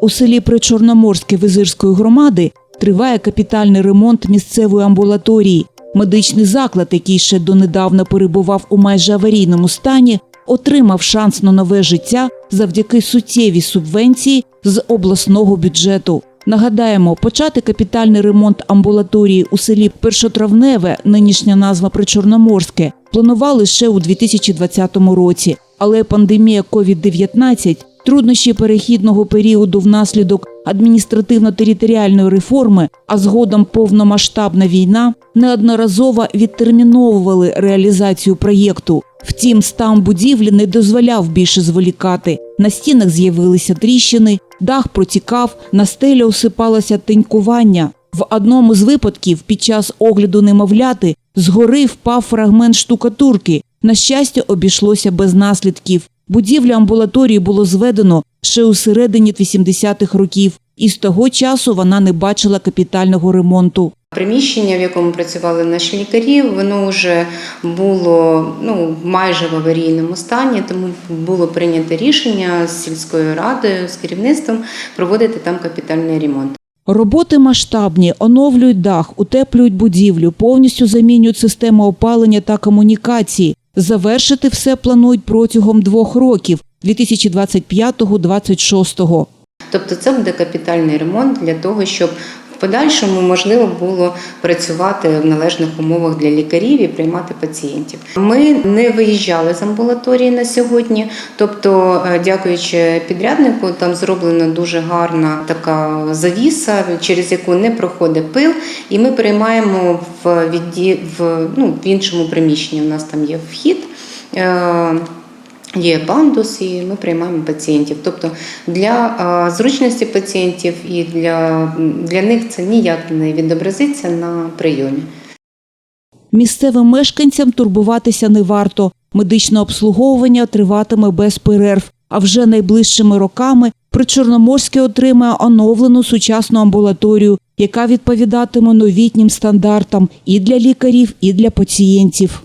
У селі Причорноморське Визирської громади триває капітальний ремонт місцевої амбулаторії. Медичний заклад, який ще донедавна перебував у майже аварійному стані, отримав шанс на нове життя завдяки суттєвій субвенції з обласного бюджету. Нагадаємо, почати капітальний ремонт амбулаторії у селі Першотравневе, нинішня назва Причорноморське, планували ще у 2020 році. Але пандемія COVID-19, труднощі перехідного періоду внаслідок адміністративно-територіальної реформи, а згодом повномасштабна війна неодноразово відтерміновували реалізацію проєкту. Втім, стан будівлі не дозволяв більше зволікати. На стінах з'явилися тріщини, дах протікав, на стелі осипалося тинькування. В одному з випадків під час огляду немовляти згори впав фрагмент штукатурки. На щастя, обійшлося без наслідків. Будівлю амбулаторії було зведено ще у середині 80-х років, і з того часу вона не бачила капітального ремонту. Приміщення, в якому працювали наші лікарі, воно вже було ну майже в аварійному стані, тому було прийнято рішення з сільською радою, з керівництвом проводити там капітальний ремонт. Роботи масштабні, оновлюють дах, утеплюють будівлю, повністю замінюють систему опалення та комунікації. Завершити все планують протягом двох років 2025-2026. Тобто, це буде капітальний ремонт для того, щоб подальшому можливо було працювати в належних умовах для лікарів і приймати пацієнтів. Ми не виїжджали з амбулаторії на сьогодні. Тобто, е, дякуючи підряднику, там зроблена дуже гарна така завіса, через яку не проходить пил, і ми приймаємо в відді в, ну, в іншому приміщенні. У нас там є вхід. Є пандус, і ми приймаємо пацієнтів. Тобто для зручності пацієнтів і для, для них це ніяк не відобразиться на прийомі. Місцевим мешканцям турбуватися не варто. Медичне обслуговування триватиме без перерв. А вже найближчими роками Причорноморське отримає оновлену сучасну амбулаторію, яка відповідатиме новітнім стандартам і для лікарів, і для пацієнтів.